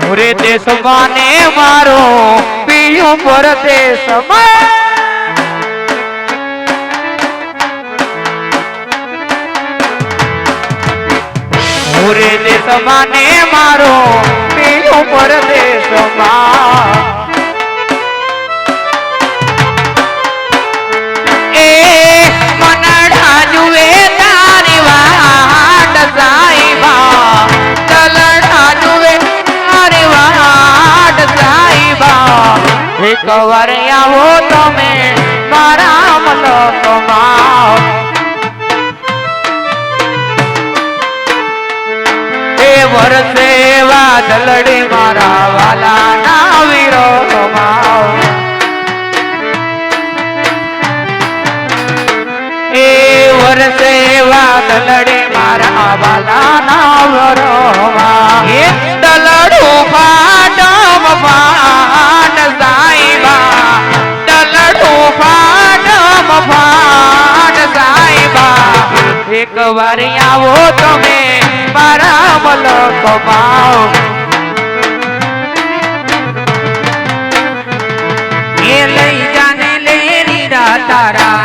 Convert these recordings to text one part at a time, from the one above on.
મોરે દેશ માને મારો, પિયું પર દેશ મુરે દેશ સમાને મારો, પિયું પર દેશ એ વાર આવો તમે મારા મલકમાં વાલા ના વરોમાં એ દલડું ફાટમ ફાટ સાઈબા દલડું ફાટમ ફાટ સાઈબા એક વાર આવો તમે મારા મલકમાં એ લઈ જાને લેરી રા તારા.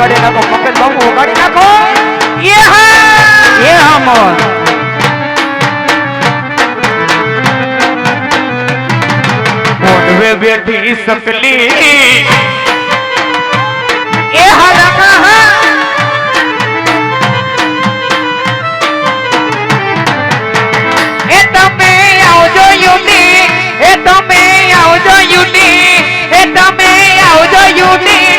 વગાડી નાખો પંકજ બાપુ વગાડી નાખો એ હા એ અમર મોઢવે બેઠી સકલી એ હાલા કહા. એ તમે આવજો યુની એ તમે આવજો યુની એ તમે આવજો યુની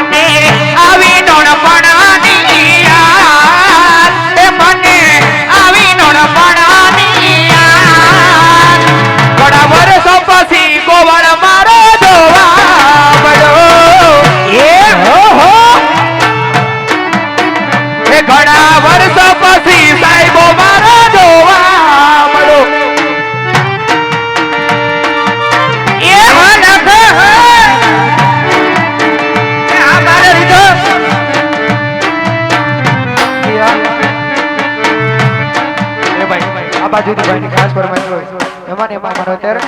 મને ભાઈ ની ખાસ ફરમાઈશ હોય. એમાં ને એમાં અત્યારે.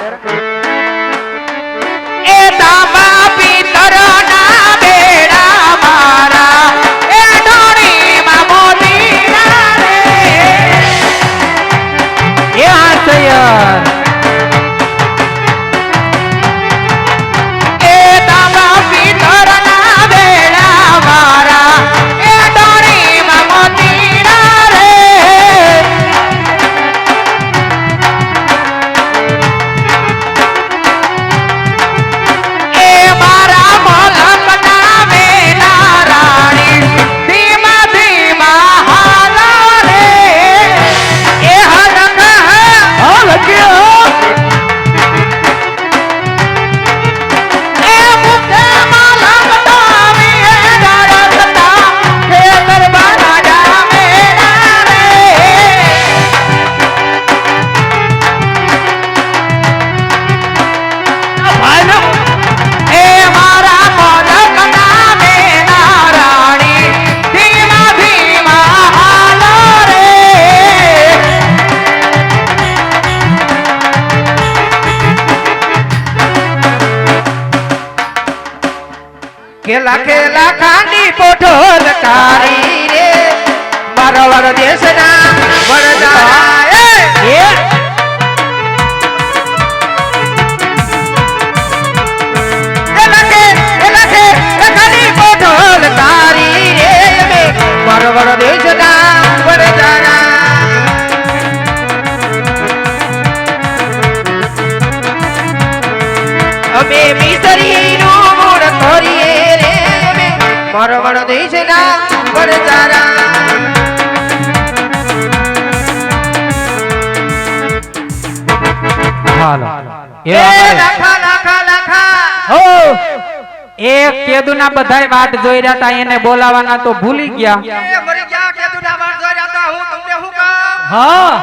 કેદુના બધાય વાટ જોઈ રહ્યા હતા એને બોલાવાના તો ભૂલી ગયા. એ મરી ગયા કેતુના વાળ જોઈ રહ્યા હતા હું તમને શું કહું? હા.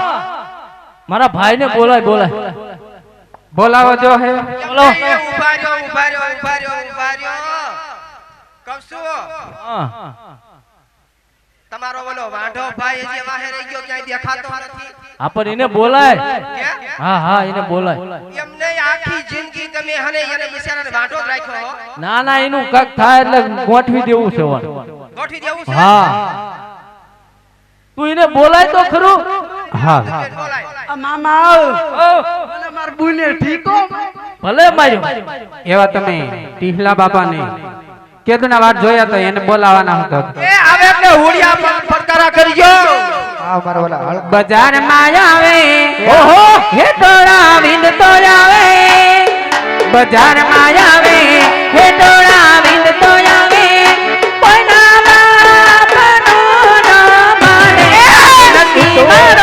મારા ભાઈને બોલાય બોલાય. બોલાવો જો હે. બોલો ઊભા રહ્યો ઊભા રહ્યો ઊભા રહ્યો ઊભા રહ્યો. કહું છું હા. તમારો બોલો વાંઢો ભાઈ જે વાહે રહી ગયો ક્યાંય દેખાતો નથી. હા પણ એને બોલાય. હા હા એને બોલાય. એમને આખી જિંદગી તમે હને એને બિચારાને વાંઢો જ રાખ્યો ના ના એનું કક થાય એટલે ગોઠવી દેવું છે. ગોઠવી દેવું છે? હા. તું એને બોલાય તો ખરું. હા. બોલાય. મામા આવ. મને માર બુને ઠીકો ભલે માર્યો. એવા તમે ટીહલા બાપાને કેદના વાત જોયા તો એને બોલાવાના હતા. એ આવે એટલે હુડિયા પર ફટકારા કરજો હા માં આવે. ઓહો! હે ટોળા વિંદ તો આવે બજારમાં આવે. હે ટોળા વિંદ તો આવે બાપનું ન માને નથી મારો દિયલો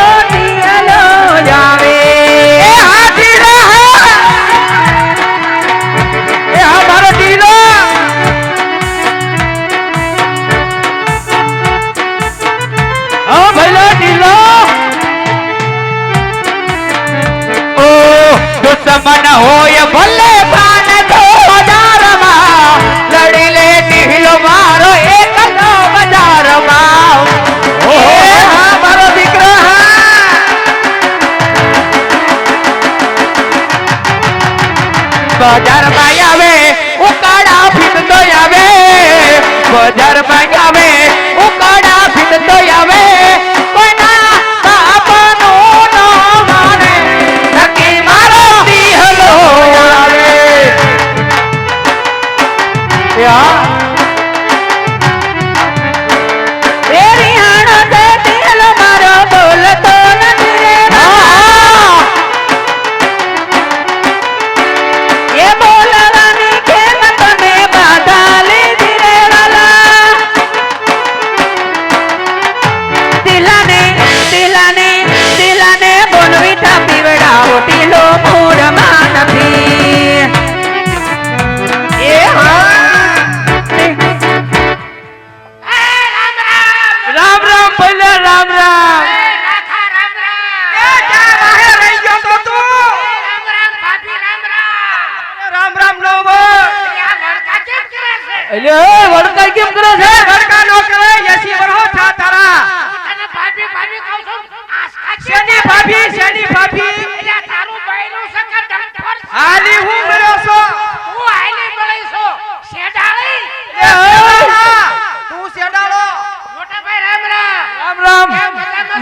હોય ભલે પાન બજારમાં લડી લે ઢીલો મારો એકલો બજારમાં. ઓ હા, મારો દીકરો બજારમાં આવે, ઉકાળા ભીત તો આવે. બજારમાં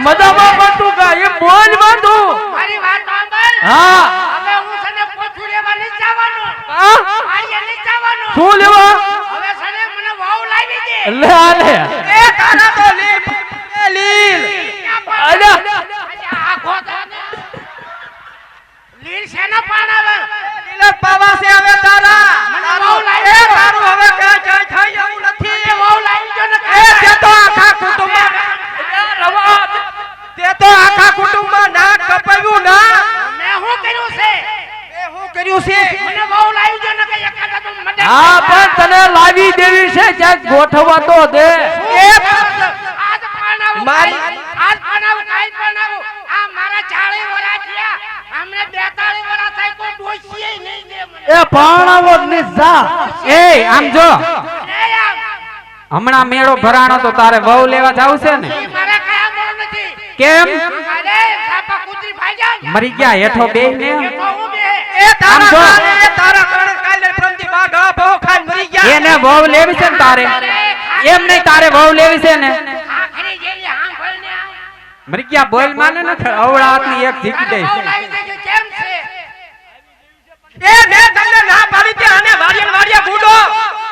Madame. છે. એ હું કર્યું છે? મને વાવ લાવી દો ને એકાદા તો મને હા પણ તને લાવી દેવી છે ક્યાંક ગોઠવા તો દે. એ આજ પાનાવું મારી- આજ પાનાવું કાલ પાનાવું આ મારા ચાળી વરા થયા. અમને બેતાળી વરા થાય કોઈ ડોસીએ નહીં દે મને. એ પાણાવો ને જા. એ આમ. જો હમણાં મેળો ભરાણો તો તારે વહુ લેવા જાવ છે ને? ઈ મારા કયા નથી. કેમ? મરી ગયા હેઠો બે? ને એ તારા કારણે તારા કારણે કાલે પ્રમદી બાગા બહુ ખાઈ મરી ગયા. એને વહુ લેવી છે ને તારે? એમ નહીં તારે વહુ લેવી છે ને? આખરી જેલી હાંભળ ને આમ. મરી ગયા બોલ માને ને અવળા હાથની એક જીકી દે એ મે તમને ના પાડી તે આને વાડિયા વાડિયા ગુડો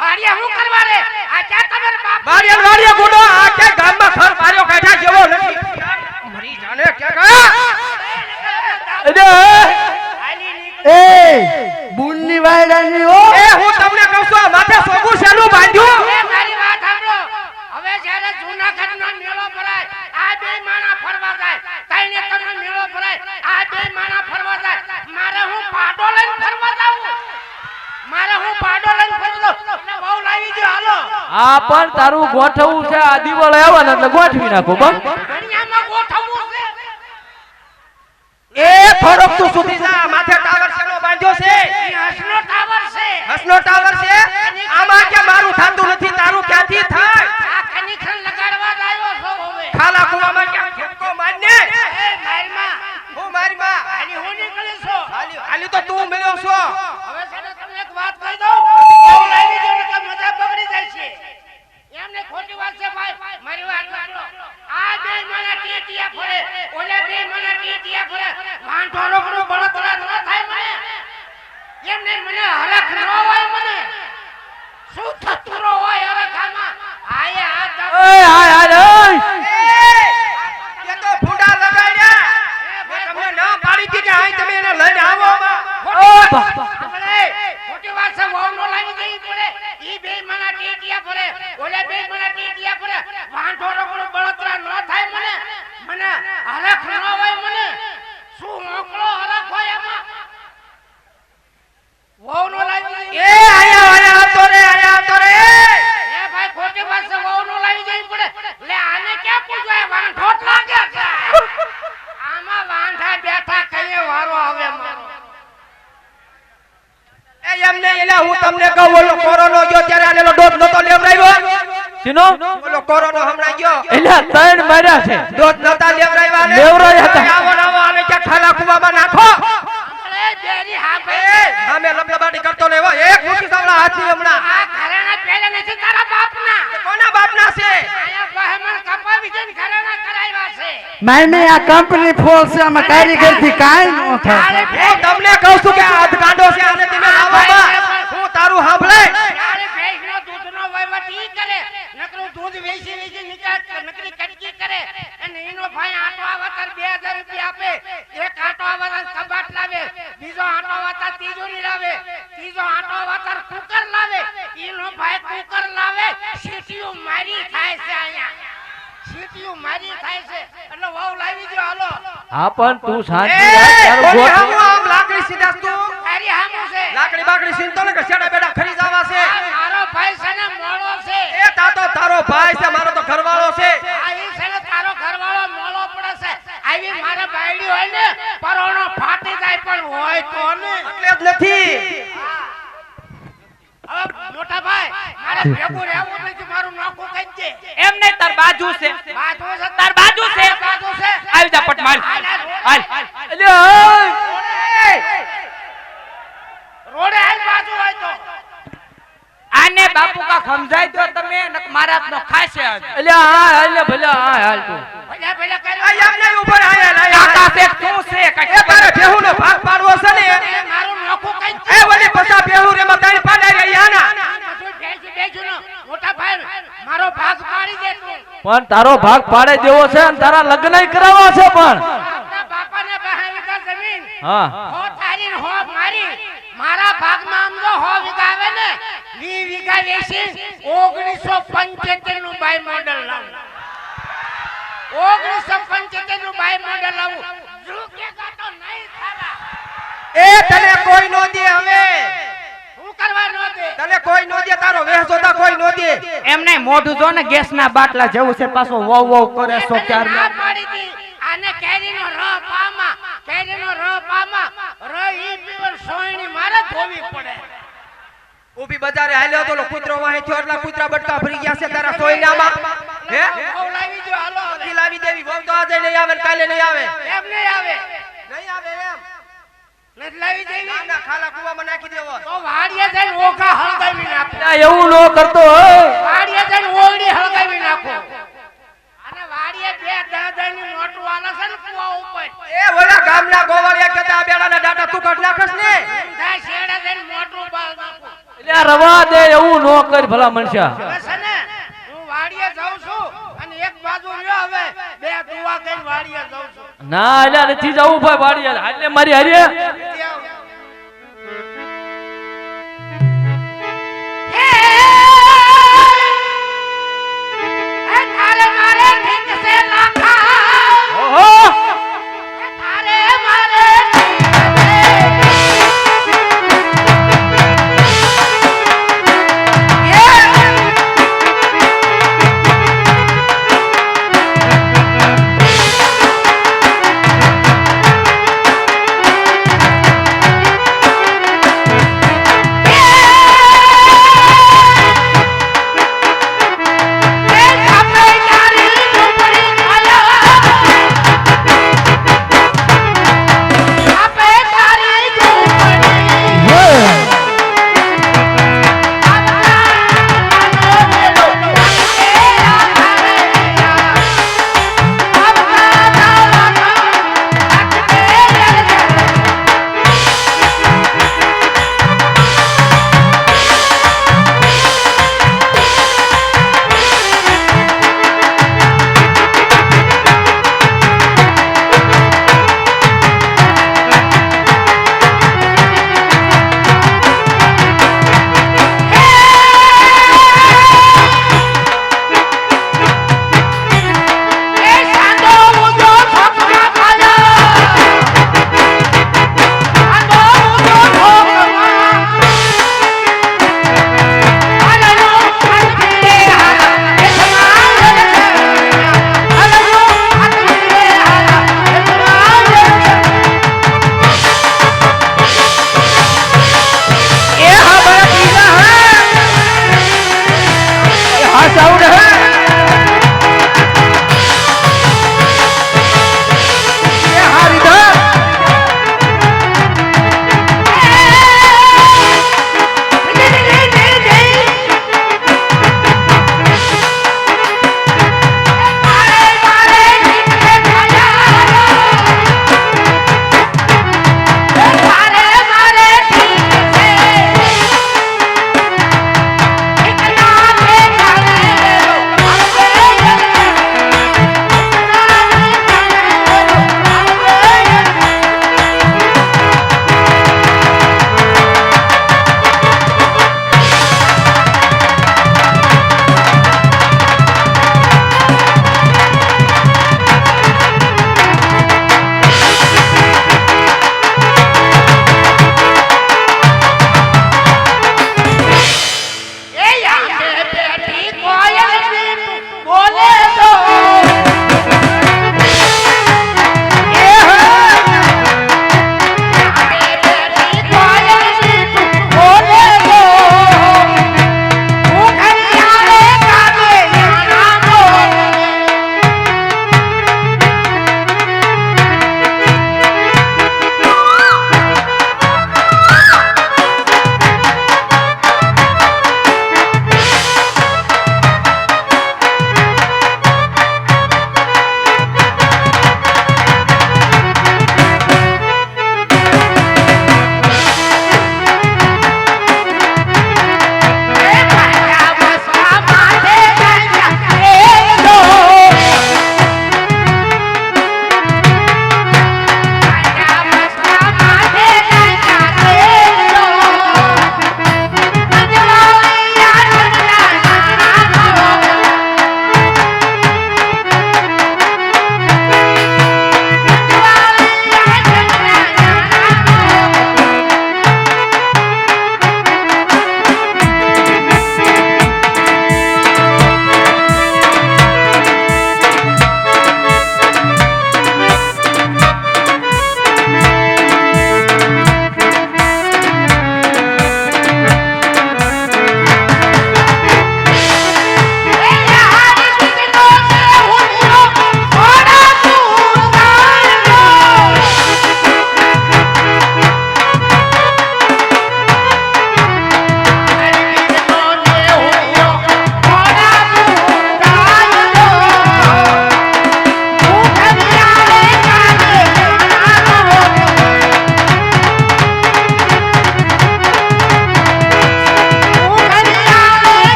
વાડિયા હું કરવા રે? આ કે તમારા બાપ? વાડિયા વાડિયા ગુડો આ કે ગામમાં ઘર પાર્યો કાઢા જેવો નથી. મરી જાને કે કા નીકળી. એ બુનની વાયડાની હો. એ હું તમને કહું છું આ માથે સોગું શેનું બાંધ્યું? એ મારી વાત સાંભળો. હવે જ્યારે જૂનાગઢનો મેળો ભરાય આ બે માણા ફરવા જાય. તરણેતરનો મેળો ભરાય આ બે માણા ફરવા જાય. મારે હું પાડો લઈને ફરવા જાવું મારે હું પાડો લઈને ફરવા બહુ લાવી દો હાલો. આ પણ તારું ગોઠવું છે આ દિવસ આવે ને એટલે ગોઠવી નાખો બસ દુનિયામાં ગોઠવવું છે એ થોડોક તું સુધી જા માથે ટાવર શેનો બાંધ્યો છે ઈ હસનો ટાવર છે હસનો ટાવર છે આમાં કે મારું થાતું નથી તારું ક્યાંથી થાય આ કનેક્શન લગાડવા જ આવ્યો છો હવે ખાલા કુવામાં ક્યાં ઠપકો મારને એ મારમાં હું મારી માં હાલી હું નીકળી છો હાલી હાલી તો તું મળ્યો છો હવે છે ને તમને એક વાત કહી દઉં બહુ લાવી દો નકર મજા બગડી જાય છે એમને ખોટી વાત છે ભાઈ મારી વાત સાંભળો આ બે મને ટીટિયા ફરે ઓલે બે મને ટીટિયા ફરે વાંઢો લોકનો બળતરા ન થાય મને એમને મને હરખ ન હોય મને શું થતું ન હોય હરખામાં આયે હાથ દબાવો. ઓય હાય હાય ઓય એ તો ફૂંડા લગાડ્યા મેં તમને ના પાડી હતી કે અહીં તમે એને લઈને આવો આમાં. ઓ બા- આપણે ખોટી વાત છે વહુ નો લાવી દેવી પડે ઈ બે મને ટીટિયા ફરે ઓલે બે મને ટીટિયા ફરે વાંઢો રોકડો બળતરા ન થાય મને મને હરખ ન હોય મને શું મોકળો હરખ હોય એમાં વહુ નો લાવી એ આયા આયા આવતો રે આયા આવતો રે એ ભાઈ ખોટી વાત છે વહુ નો લાવી દેવી પડે લે આને ક્યાં પૂછવાય વાંઢો જ લાગે છે આમાં વાંઢા બેઠા કઈએ વારો આવે મારો એ એમને એલા હું તમને કહું ઓલો કોરોનો ગયો ત્યારે આનેલો ડોઝ નતો લેવરાવ્યો શીનો ઓલો કોરોનો હમણાં ગયો. એલા ત્રણ મર્યા છે. દોત નતા લેવરાવ્યા ને લેવરાવ્યા હતા. આવો ને આવો આને ક્યાં ખાલા કુવામાં નાખો. આપણે બેરી હાફે ભાઈ લબલબાટી કરતો લેવો એક મુઠી સાવડા હાથી હમણાં. આ ઘરેણા પેલે નથી તારા બાપના. કોના બાપના છે? આયા બહેમણ કપાવી જઈને ઘરેણા કરાવ્યા છે. માયને આ કંપની ફોલ છે આમાં કારીગર. થી કાઈ ન થાય. હું તમને કહું છું કે આ અધકાંડો છે આને તમે લાવવામાં હું તારું સાંભળે. કરે. અને એનો ભાઈ આટો આવતર 2000 રૂપિયા આપે. એક આટો આવતર કબાટ લાવે. બીજો આટો આવતર તિજોરી લાવે. ત્રીજો આટો આવતર કુકર લાવે. એનો ભાઈ કુકર લાવે. સીટીઓ મારી થાય છે અહીંયા. સીટીઓ મારી થાય છે. એટલે વાવ લાવી દો હાલો. હા પણ તું શાંતિ રાખ તારું કોની આમ લાકડી સીધા તું. તારી હામું છે. લાકડી બાકડી સીનતો ને કે છેડા બેડા ખરી જવા છે? આ મારો ભાઈ છે ને મોળો છે. એ તા તો તારો ભાઈ છે મારો તો ઘરવાળો છે. આવી છે ને તારો ઘરવાળો મોળો પડે છે આવી મારા બાયડી હોય ને પરોણો ફાટી જાય પણ હોય તો ને. એટલે જ નથી. ભેગું રહેવું નથી મારું નોખું કહી દે એમ નહીં તાર બાજુ છે. બાજુ છે? તાર બાજુ છે. બાજુ છે? આવી જા પટ માર. હાલ, હાલ, હાલ હાલ. અલ્યા રોડે હાલ બાજુ હોય તો. આને બાપુ કા સમજાય દો તમે નક મારા હાથનો ખાશે આજ. અલ્યા હા હાલ ભલે હા હાલ તું. ભલે ભલે કરી આ એમ નહીં ઉપર આયા લાયા. કાકા છે શું છે એ કાંઈ તારે બેહુનો ભાગ પાડવો છે ને? એ મારું નોખું કહી દે એ વળી પસા બેહુ રે માં તારી પાડા રહ્યા ના બધું ભેજું ભેજું નો. મોટા ભાઈ મારો ભાગ પાડી દે તું. પણ તારો ભાગ પાડે દેવો છે અને તારા લગ્ન કરાવવા છે પણ. આપણા બાપાને બહાર વીઘા જમીન. હા. હો તારી ને હો મારી. મારા ભાગમાં આમ જો હો ને વી વીઘા વેચી ઓગણીસો પંચોતેરનું બાય મોડલ લાવું. ઓગણીસો પંચોતેરનું બાય મોડલ એ તને કોઈ નો દે હવે. હું કરવા નો દે. તને કોઈ નો દે તારો વેહ જોતા કોઈ નો દે. એમને મોઢું જો ને ગેસના બાટલા જેવું છે પાછો વવ વવ કરે છો ચાર ના. આને કેરીનો રસ પામા કેરીનો રસ પામા. રસ ઈ પીવર સોયણી મારે ધોવી પડે. ઊભી બજારે હાલ્યો તો કૂતરો વાહે થયો એટલા કૂતરા બટકા ભરી ગયા છે તારા સોયનામાં. હે? લાવી દેવી બહુ તો આજે નહીં આવે કાલે નહીં આવે. એમ નહીં આવે. નહીં આવે એમ. નથી લાવી દેવી ના ના ખાલા કુવામાં નાખી દેવો. તો વાડીએ જઈને ઓઘા હળગાવી નાખો ના, એવું ન કરતો વાડીએ જઈને ઓગળી હળગાવી નાખો અને વાડીએ બે દાદાની મોટું આલે છે ને કુવા ઉપર. એ ઓલા ગામના ગોવાળિયા કહેતા આ બેડાના ડાટા તું કાઢ નાખસ ને? ઊંધા શેડે જઈને મોટું બાળ નાખો એટલે રવા દે એવું નો કર ભલા મનુષ્ય હવે છે ને હું વાડીએ જાઉં છું અને એક બાજુ રહ્યો હવે બે દુવા કઈ વાડીએ જાઉં છું ના એટલે નથી જવું ભાઈ વાડી હાલ મારી હારે.